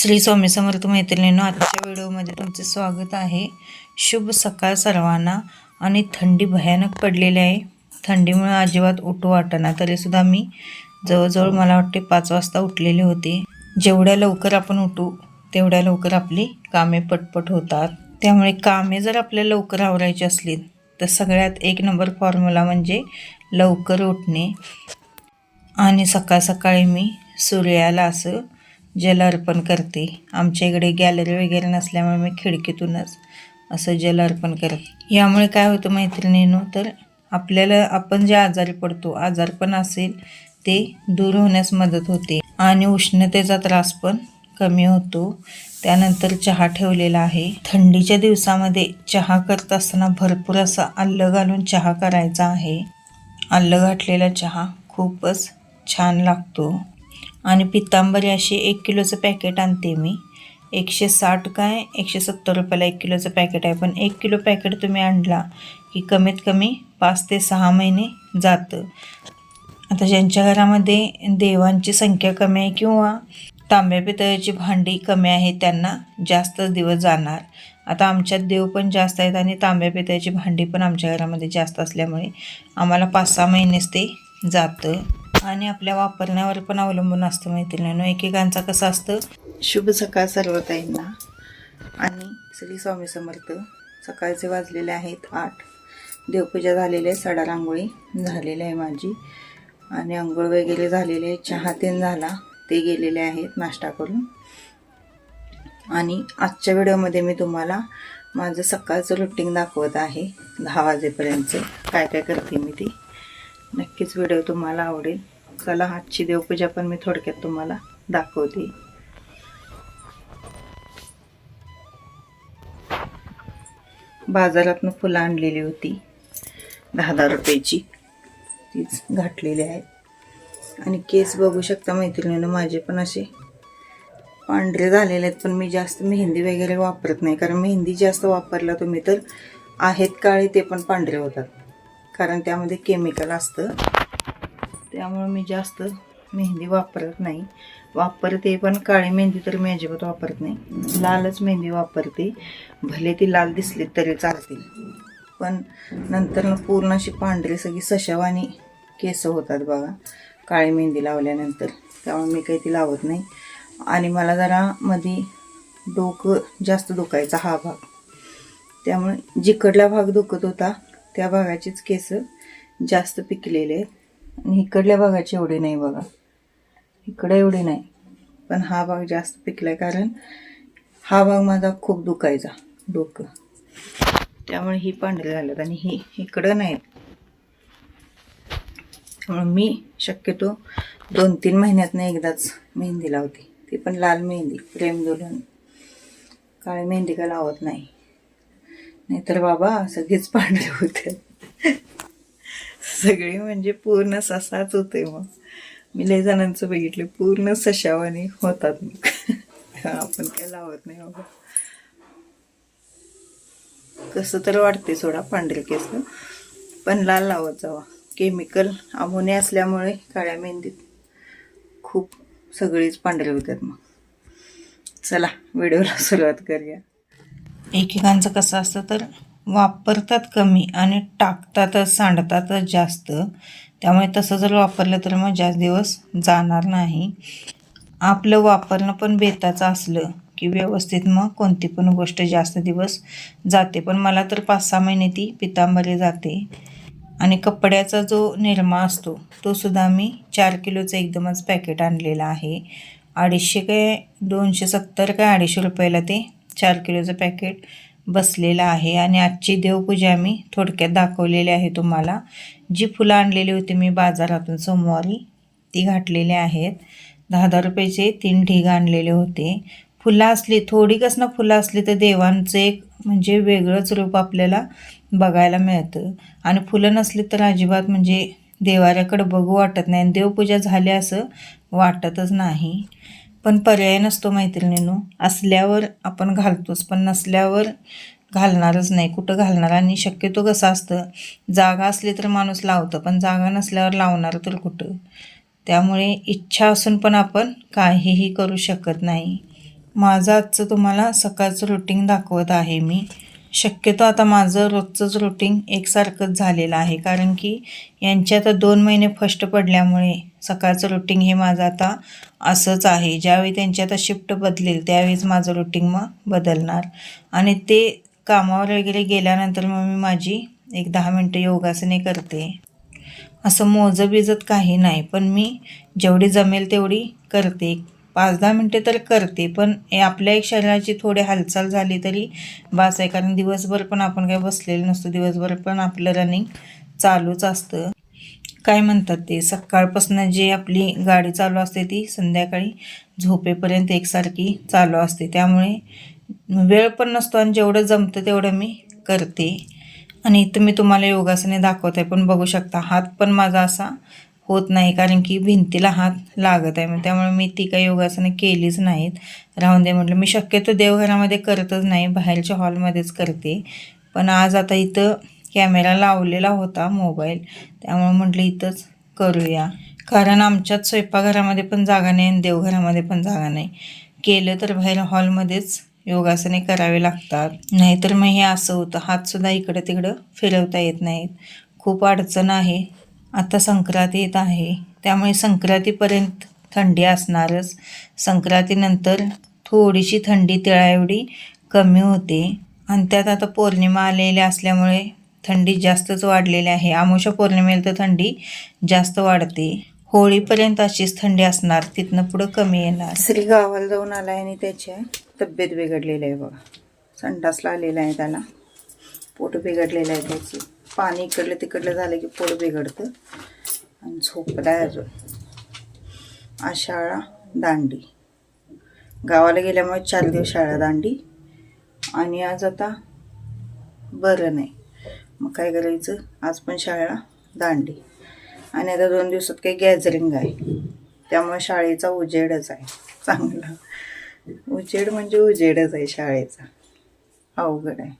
श्री स्वामी समर्थ मैत्रिणींनो आजच्या व्हिडिओमध्ये तुमचे स्वागत आहे. शुभ सकाळ सर्वांना. आणि थंडी भयानक पडलेली आहे. थंडीमुळे अजिबात उठू वाटना तरीसुद्धा मी जवळजवळ मला वाटते पाच वाजता उठलेले होते. जेवढ्या लवकर आपण उठू तेवढ्या लवकर आपली कामे पटपट होतात. त्यामुळे कामे जर आपल्याला लवकर आवरायची असली तर सगळ्यात एक नंबर फॉर्म्युला म्हणजे लवकर उठणे. आणि सकाळ सकाळी मी सूर्याला असं जल अर्पण करते. आमच्या इकडे गॅलरी वगैरे नसल्यामुळे मी खिडकीतूनच असं जल अर्पण करते. यामुळे काय होतं मैत्रिणीनो तर आपल्याला आपण जे आजारी पडतो आजारपण असेल ते दूर होण्यास मदत होते. आणि उष्णतेचा त्रास पण कमी होतो. त्यानंतर चहा ठेवलेला आहे. थंडीच्या दिवसामध्ये चहा करत असताना भरपूर असा आल्लं घालून चहा करायचा आहे. आल्लं घातलेला चहा खूपच छान लागतो. आणि पितांबरी असे एक किलोचं पॅकेट आणते मी. एकशे साठ काय एकशे सत्तर रुपयाला एक किलोचं पॅकेट आहे. पण एक किलो पॅकेट तुम्ही आणला की कमीत कमी पाच ते सहा महिने जातं. आता ज्यांच्या घरामध्ये देवांची संख्या कमी आहे किंवा तांब्या पितळाची भांडी कमी आहे त्यांना जास्त दिवस जाणार. आता आमच्यात देव पण जास्त आहेत आणि तांब्या पितळाची भांडी पण आमच्या घरामध्ये जास्त असल्यामुळे आम्हाला पाच सहा महिनेच ते जातं. आणि आपल्या वापरण्यावर पण अवलंबून असतं मैत्रिणीनं. एकेकांचा कसं असतं? शुभ सकाळ सर्व ताईंना आणि श्री स्वामी समर्थ. सकाळचे वाजलेले आहेत आठ. देवपूजा झालेली आहे सडा रांगोळी झालेली आहे माझी. आणि आंघोळ वगैरे झालेले आहे चहा तेन झाला ते गेलेले आहेत नाश्ता करून. आणि आजच्या व्हिडिओमध्ये मी तुम्हाला माझं सकाळचं रुटीन दाखवत आहे. दहा वाजेपर्यंतचं. काय काय करते मी ती? नक्कीच व्हिडिओ तुम्हाला आवडेल. चला आजची देवपूजा पण मी थोडक्यात तुम्हाला दाखवते. बाजारातनं फुलं आणलेली होती. दहा दहा रुपयाची. तीच घातलेली आहेत आणि केस बघू शकता मैत्रिणीनं माझे पण असे पांढरे झालेले आहेत पण मी जास्त मेहंदी वगैरे वापरत नाही. कारण मेहंदी जास्त वापरला तुम्ही तर आहेत काळे ते पण पांढरे होतात. कारण त्यामध्ये केमिकल असतं. त्यामुळं मी जास्त मेहंदी वापरत नाही. वापरते पण काळी मेहंदी तर मी अजिबात वापरत नाही. लालच मेहंदी वापरते. भले ती लाल दिसली तरी चालतील पण नंतर पूर्ण अशी पांढरी सगळी सशावानी केस होतात बघा. काळी मेहंदी लावल्यानंतर. त्यामुळे मी काही ती लावत नाही. आणि मला जरा मध्ये डोकं जास्त दुखायचा हा भाग. त्यामुळे जिकडला भाग दुखत होता त्या भागाचीच केस जास्त पिकलेले आहेत. आणि इकडल्या भागाचे एवढे नाही बघा. इकडे एवढे नाही. पण हा भाग जास्त पिकलाय कारण हा भाग माझा खूप दुखायचा डोकं. त्यामुळे ही पांढरे झाल्यात आणि ही इकडं नाहीत त्यामुळे मी शक्यतो दोन तीन महिन्यातनं एकदाच मेहंदी लावते. ती पण लाल मेहंदी प्रेम दुल्हन. काळी मेहंदी का लावत नाही. नाहीतर बाबा सगळेच पांढरे होते. सगळे म्हणजे पूर्ण ससाच होते मग. मी लय जणांचं बघितलं पूर्ण सशावाने होतात मग. आपण काय लावत नाही बाबा. कसं तर वाटते सोडा पांढरे केस पण लाल लावत जावा. केमिकल अमोने असल्यामुळे काळ्या मेहंदीत खूप सगळीच पांढरे होतात मग. चला व्हिडिओला सुरुवात करूया. एकेकांचं कसं असतं तर वापरतात कमी आणि टाकतातच सांडतातच जास्त. त्यामुळे तसं जर वापरलं तर मग जास्त दिवस जाणार नाही. आपलं वापरणं पण बेताचं असलं की व्यवस्थित मग कोणती पण गोष्ट जास्त दिवस जाते. पण मला तर पाच सहा महिने ती पितांबरी जाते. आणि कपड्याचा जो निरमा असतो तो सुद्धा मी चार किलोचं एकदमच पॅकेट आणलेला आहे. अडीचशे काय दोनशे सत्तर काय अडीचशे रुपयाला ते चार किलोचं पॅकेट बसलेलं आहे. आणि आजची देवपूजा मी थोडक्यात दाखवलेली आहे तुम्हाला. जी फुलं आणलेली होती मी बाजारातून सोमवारी ती घातलेली आहेत. दहा दहा रुपयाचे तीन ढीग आणलेले होते. फुलं असली थोडी कसं फुलं असली तर देवांचं एक म्हणजे वेगळंच रूप आपल्याला बघायला मिळतं. आणि फुलं नसली तर अजिबात म्हणजे देवाऱ्याकडं बघू वाटत नाही. आणि देवपूजा झाली असं वाटतच नाही. पण पर्याय नसतो मैत्रिणीनो. असल्यावर आपण घालतोच पण नसल्यावर घालणारच नाही. कुठं घालणार? आणि शक्यतो कसं असतं जागा असली तर माणूस लावतं पण जागा नसल्यावर लावणार तर कुठं? त्यामुळे इच्छा असून पण आपण काहीही करू शकत नाही. माझं आजचं तुम्हाला सकाळचं रुटीन दाखवत आहे मी. शक्यतो आता माझं रोजचंच रुटीन एकसारखंच झालेलं आहे कारण की यांचे आता दोन महिने फस्ट पडल्यामुळे सकाळचं रुटीन हे माझं आता असंच आहे. ज्यावेळी त्यांची आता शिफ्ट बदलेल त्यावेळीच माझं रुटीन मग बदलणार. आणि ते कामावर वगैरे गेल्यानंतर मग मी माझी एक दहा मिनटं योगासने करते. असं मोजं बिजत काही नाही पण मी जेवढी जमेल तेवढी करते. पाच दहा मिनटे तर करते पण हे आपल्या एक शरीराची थोडी हालचाल झाली तरी बास आहे. कारण दिवसभर पण आपण काही बसलेलं नसतो. दिवसभर पण आपलं रनिंग चालूच असतं. काय म्हणतात ते? सकाळपासून जी आपली गाडी चालू असते ती संध्याकाळी झोपेपर्यंत एकसारखी चालू असते. त्यामुळे वेळ पण नसतो आणि जेवढं जमतं तेवढं मी करते. आणि इथं मी तुम्हाला योगासने दाखवत आहे पण बघू शकता हात पण माझा असा होत नाही कारण की भिंतीला हात लागत आहे. मग त्यामुळे मी ती काही योगासने केलीच नाहीत. राहून दे म्हटलं. मी शक्यतो देवघरामध्ये करतच नाही बाहेरच्या हॉलमध्येच करते. पण आज आता इथं कॅमेरा लावलेला होता मोबाईल. त्यामुळे म्हटलं इथंच करूया. कारण आमच्यात स्वयंपाकघरामध्ये पण जागा नाही आणि देवघरामध्ये पण जागा नाही. केलं तर बाहेर हॉलमध्येच योगासने करावे लागतात. नाहीतर मग हे असं होतं. हातसुद्धा इकडं तिकडं फिरवता येत नाहीत. खूप अडचण आहे. आता संक्रांत येत आहे. त्यामुळे संक्रांतीपर्यंत थंडी असणारच. संक्रांतीनंतर थोडीशी थंडी तिळाएवढी कमी होते. आणि त्यात आता पौर्णिमा आलेल्या असल्यामुळे थंडी जास्तच वाढलेली आहे. आमोशा पौर्णिमेला तर थंडी जास्त वाढते. होळीपर्यंत अशीच थंडी असणार. तिथनं पुढं कमी येणार. श्री गावाला जाऊन आला आहे आणि त्याची तब्येत बिघडलेली आहे बघा. संडासला आलेला आहे त्याला. पोट बिघडलेलं आहे त्याची. पाणी इकडलं तिकडलं झालं की पोट बिघडतं. आणि झोपला आहे अजून. आशाळा शाळा दांडी. गावाला गेल्यामुळे चार दिवस शाळा दांडी. आणि आज आता बरं नाही. मग काय करायचं? आज पण शाळा दांडी. आणि आता दोन दिवसात काही गॅदरिंग आहे. त्यामुळे शाळेचा उजेडच आहे. चांगला. उजेड म्हणजे उजेडच आहे शाळेचा. अवघड आहे.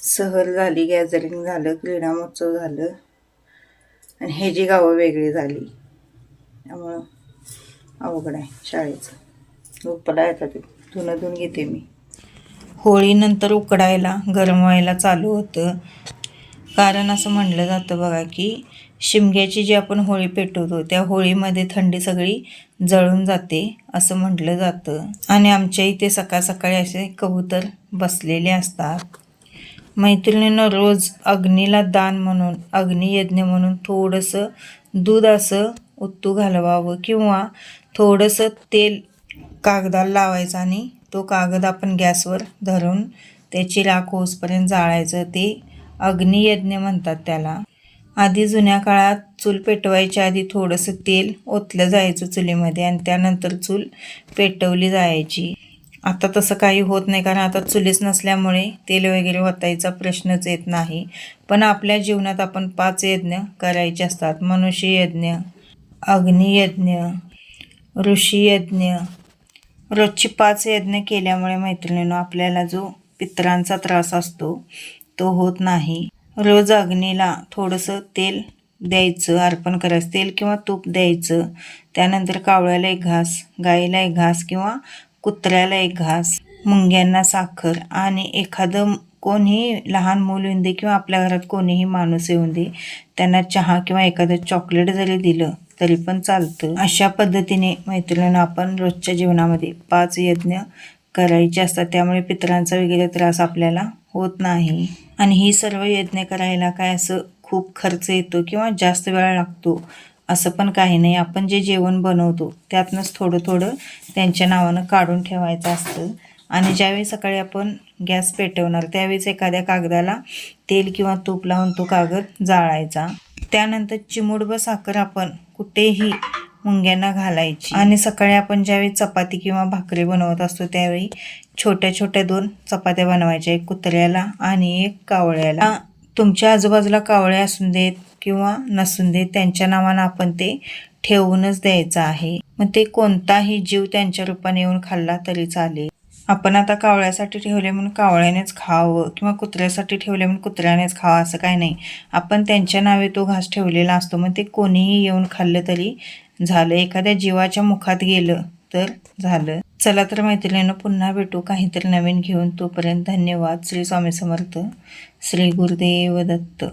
सहल झाली गॅदरिंग झालं क्रीडा महोत्सव झालं. आणि हे जी गावं वेगळी झाली. त्यामुळं अवघड आहे शाळेचं. उपला येतात ते. धुनं धुवून घेते मी. होळीनंतर उकडायला गरम व्हायला चालू होतं. कारण असं म्हणलं जातं बघा की शिमग्याची जी आपण होळी पेटवतो त्या होळीमध्ये थंडी सगळी जळून जाते असं म्हटलं जातं. आणि आमच्या इथे सकाळ सकाळी असे कबूतर बसलेले असतात. मैत्रिणीनं रोज अग्नीला दान म्हणून अग्नियज्ञ म्हणून थोडंसं दूध असं उत्तू घालवावं किंवा थोडंसं तेल कागदाला लावायचं आणि तो कागद आपण गॅसवर धरून त्याची राख होसपर्यंत जाळायचं ते अग्नियज्ञ म्हणतात त्याला. आधी जुन्या काळात चूल पेटवायच्या आधी थोडंसं तेल ओतलं जायचं चुलीमध्ये आणि त्यानंतर चूल पेटवली जायची. आता तसं काही होत नाही कारण आता चुलीच नसल्यामुळे तेल वगैरे ओतायचा प्रश्नच येत नाही. पण आपल्या जीवनात आपण पाच यज्ञ करायचे असतात. मनुष्य यज्ञ अग्नियज्ञ ऋषी यज्ञ. रोजची पाच यज्ञ केल्यामुळे मैत्रिणीनं आपल्याला जो पित्रांचा त्रास असतो तो होत नाही. रोज अग्नीला थोडंसं तेल द्यायचं अर्पण करायचं. तेल किंवा तूप द्यायचं. त्यानंतर कावळ्याला एक घास गाईला एक घास किंवा कुत्र्याला एक घास मुंग्यांना साखर आणि एखादं कोणीही लहान मूल येऊन दे किंवा आपल्या घरात कोणीही माणूस येऊन दे त्यांना चहा किंवा एखादं चॉकलेट जरी दिलं तरी पण चालतं. अशा पद्धतीने मैत्रिणींना आपण रोजच्या जीवनामध्ये पाच यज्ञ करायचे असतात. त्यामुळे पितरांचा वगैरे त्रास आपल्याला होत नाही. आणि ही सर्व यज्ञ करायला काय असं खूप खर्च येतो किंवा जास्त वेळ लागतो असं पण काही नाही. आपण जे जेवण बनवतो त्यातनंच थोडं थोडं त्यांच्या नावानं काढून ठेवायचं असतं. आणि ज्यावेळी सकाळी आपण गॅस पेटवणार त्यावेळेस एखाद्या कागदाला तेल किंवा तूप लावून तो कागद जाळायचा. त्यानंतर चिमुडभर साखर आपण कुठेही मुंग्यांना घालायची. आणि सकाळी आपण ज्यावेळी चपाती किंवा भाकरी बनवत असतो त्यावेळी छोट्या छोट्या दोन चपात्या बनवायच्या. एक कुत्र्याला आणि एक कावळ्याला. तुमच्या आजूबाजूला कावळे असून देत किंवा नसून देत त्यांच्या नावानं आपण ते ठेवूनच द्यायचं आहे. मग ते कोणताही जीव त्यांच्या रूपाने येऊन खाल्ला तरी चालेल. आपण आता कावळ्यासाठी ठेवले म्हणून कावळ्यानेच खावं किंवा कुत्र्यासाठी ठेवले म्हणून कुत्र्यानेच खावं असं काही नाही. आपण त्यांच्या नावे तो घास ठेवलेला असतो मग ते कोणीही येऊन खाल्लं तरी झालं एखाद्या जीवाच्या मुखात गेलं तर झालं. चला तर मैत्रिणीनं पुन्हा भेटू काहीतरी नवीन घेऊन. तोपर्यंत धन्यवाद. श्री स्वामी समर्थ. श्री गुरुदेव दत्त.